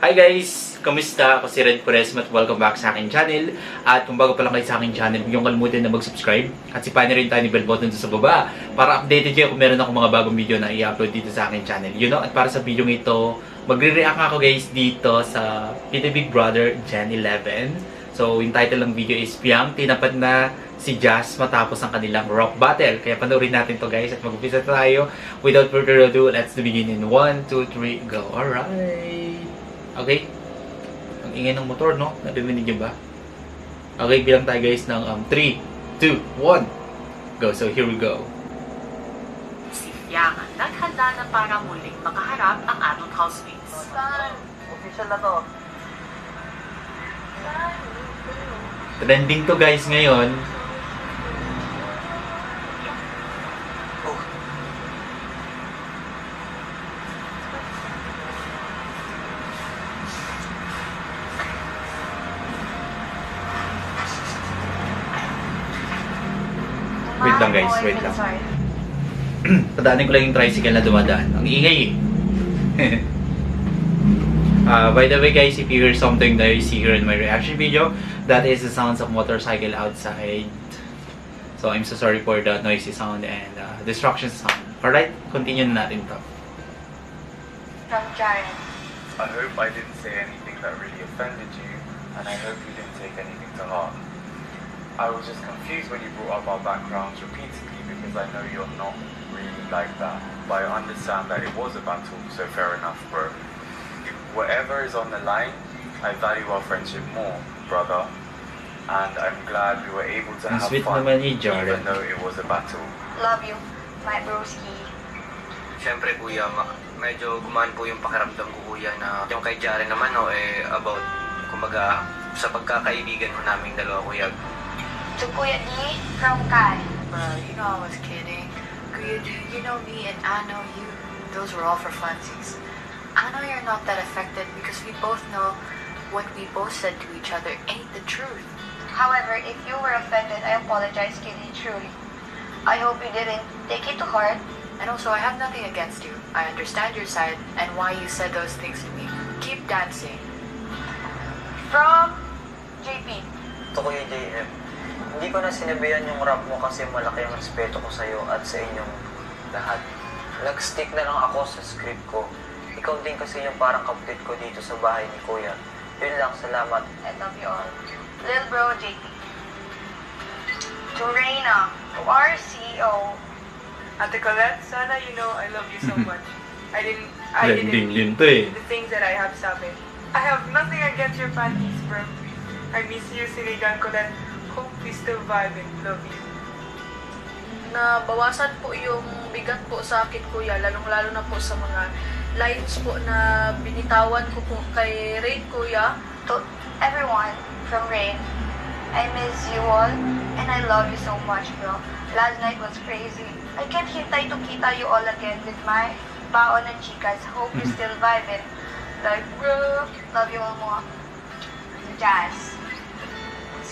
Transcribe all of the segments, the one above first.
Hi guys! Kamusta? Ako si Red Puresma at welcome back sa aking channel. At kung bago pa lang kayo sa aking channel, huwag kalimutan na mag-subscribe. At sipahin rin tayo ni bell button sa baba para updated kayo kung meron ako mga bagong video na i-upload dito sa aking channel. You know, at para sa video ito, magre-react ako guys dito sa Pita Big Brother Gen 11. So, yung title ng video is Piang Tinapat na si Jazz matapos ang kanilang rock battle. Kaya panoorin natin to guys at mag-umpisa tayo. Without further ado, let's begin in 1, 2, 3, go. Alright! Okay? Ang ingay ng motor, no? Narinig niyo ba? Okay, bilang tayo guys ng um, 3, 2, 1. Go. So, here we go. Si Yang ang naghanda na para muling makaharap ang adult housemates. Official na to. Trending to guys ngayon. Lang, guys. Wait lang. Tadaanin ko lang yung tricycle na dumadaan. Ang ingay eh. Uh, by the way guys, if you hear something that you see here in my reaction video, that is the sounds of motorcycle outside. So I'm so sorry for the noisy sound and uh, distraction sound. Alright, continue na natin to. From Jaren. I hope I didn't say anything that really offended you, and I hope you didn't take anything to heart. I was just confused when you brought up our backgrounds repeatedly because I know you're not really like that. But I understand that it was a battle, so fair enough, bro. Whatever is on the line, I value our friendship more, brother. And I'm glad we were able to Ang have sweet fun, naman ni even though it was a battle. Love you, my broski. Siyempre kuya, ma- medyo gumaan po yung pakiramdam ko kuya na yung kay Jaren naman no, eh, about, kumbaga, sa pagkakaibigan ho naming dalawa kuya. To Kuya D, from Kai. Bro, you know I was kidding. Kuya D, you know me and I know you. Those were all for funsies. I know you're not that affected because we both know what we both said to each other ain't the truth. However, if you were offended, I apologize, Kitty, truly. I hope you didn't take it to heart. And also, I have nothing against you. I understand your side and why you said those things to me. Keep dancing. From JP. Ito Kuya JM, hindi ko na sinabihan yung rap mo kasi malaki ang respeto ko sa'yo at sa inyong lahat. Nag-stick na lang ako sa script ko. Ikaw din kasi yung parang kapatid ko dito sa bahay ni Kuya. Yun lang, salamat. I love you all. Lil Bro JP. To Reina, to our CEO. Ate Colette, sana you know I love you so much. I didn't, I didn't din mean to eh. the things that I have sabi. I have nothing against your panties, bro. I miss you, Sinigang Colette. Hope we still vibe and love you. na bawasan po yung bigat po sa akin kuya, lalong-lalo na po sa mga lines po na binitawan ko po kay Rain kuya. To everyone from Rain. I miss you all and I love you so much, bro. Last night was crazy. I can't hintay to kita you all again with my baon and chicas. Hope you still vibing. Like, bro, love you all more. Jazz.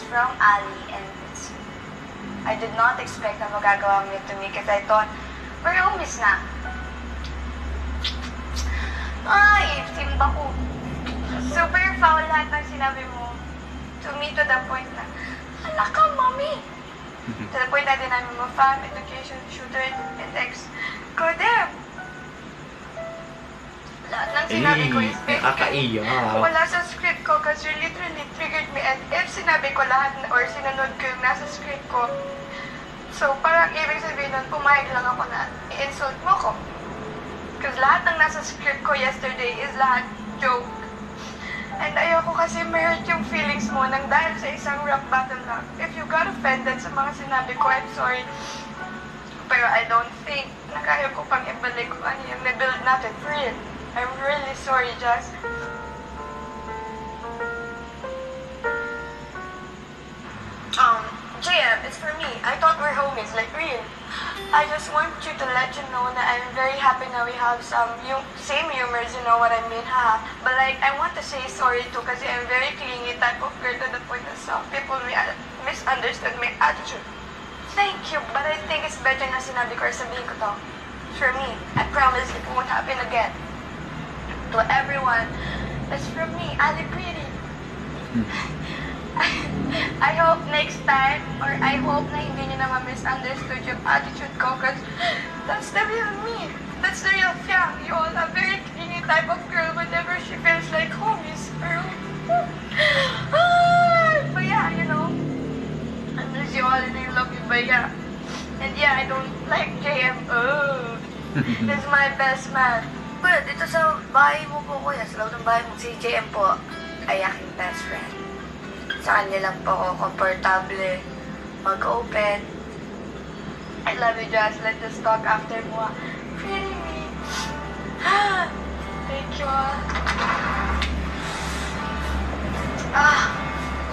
From Ali and it's I did not expect na magagawa mo yun to me because I thought, we're homies na. Ay, simba ko. Super foul lahat ng sinabi mo. To me, to the point na, ala ka, mami. to the point na din namin mo, fam, education, shooter, and ex. Go them. Lahat ng sinabi ko is fake. nakakaiyak. Wala sa script ko kasi you literally triggered me and if sinabi ko lahat na- or sinunod ko yung nasa script ko, so parang ibig sabihin nun, pumayag lang ako na i-insult mo ko. Because lahat ng nasa script ko yesterday is lahat joke. And ayoko kasi ma-hurt yung feelings mo nang dahil sa isang rap battle lang. If you got offended sa mga sinabi ko, I'm sorry. Pero I don't think na kaya ko pang ibalik kung ano yung na-build natin for real. I'm really sorry, Jess. Um, JM, it's for me. I thought we're homies, like real. I just want you to let you know that I'm very happy that we have some same humors, you know what I mean, haha. But like, I want to say sorry too, kasi I'm very clingy type of girl to the point that some people may misunderstood my attitude. Thank you, but I think it's better na sinabi ko or sabihin ko to. For me, I promise it won't happen again. To everyone That's from me, Ali Pretty. Hmm. I hope next time, or I hope na hindi niyo naman misunderstood yung attitude ko because that's the real me. That's the real Fiang. You all a very clingy type of girl whenever she feels like home is her but yeah, you know, I miss you all and I love you, but yeah. And yeah, I don't like JM. Oh, he's my best man. Kuya, dito sa bahay mo po, kuya, sa loob ng bahay mo, si JM po ay aking best friend. Sa kanya lang po ako komportable mag-open. I love you, Jazz. Let us talk after mo. Pretty me. Thank you. ah. Ah,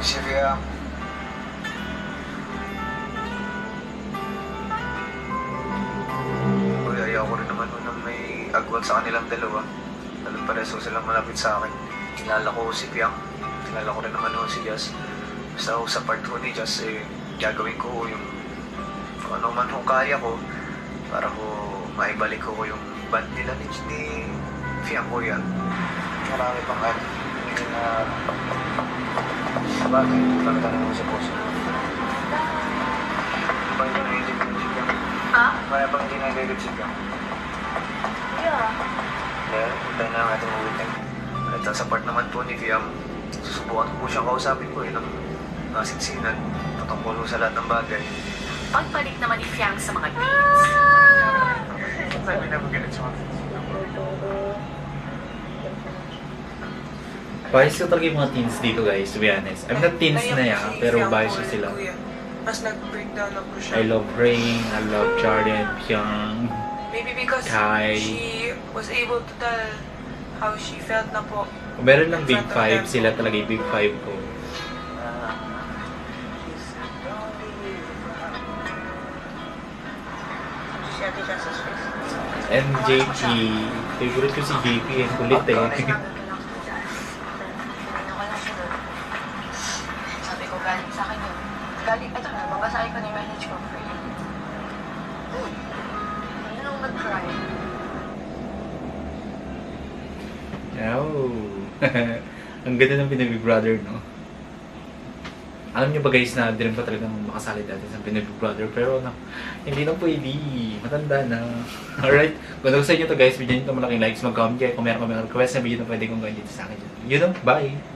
Sylvia, sa kanilang dalawa. Lalo pareso silang malapit sa akin. Kilala ko si Piang. Kilala ko rin naman ho si Jazz. Basta ho sa part ho ni Jazz, eh, gagawin ko ho yung kung ano man ho kaya ko para ho maibalik ko yung band nila ni, ni Piang ko yan. Marami pang hindi na Sabagay, marami tayo naman sa hindi na ilip yung Piang. Ha? Kaya pang hindi na ilip si Piang. Yeah. Kaya, tayo na ang ating uwitin. At sa part naman po ni Fiam, susubukan ko po siyang kausapin ko eh, ng nasinsinan, patungkol sa lahat ng bagay. Pagbalik naman ni Fiang sa mga. It's like we never get a chance. Bias ko talaga yung mga teens dito guys, to be honest. I'm not teens na yan, si pero bias ko sila. kuya. Mas nag-breakdown na po siya. I love Rain, I love Jordan, Pyong. Maybe because Kai. she was able to tell how she felt na po. Kung meron ng Big Five, sila talaga yung Big Five ko. And JP, favorite ko si JP, ang kulit eh. Sabi ko, galing sa akin yun. Galing, eto na, babasahin ko na yung message ko for you. Ano nung nag-cry? Oh. ang ganda ng Pinoy Brother, no? Alam niyo ba guys na rin pa talagang makasali dati sa Pinoy Brother pero no, hindi na pwede. Matanda na. Alright. Kung nagustuhan niyo to guys, bigyan niyo ito malaking likes, mag-comment kayo kung meron kami request na video na pwede kong dito sa akin. Yun know, bye!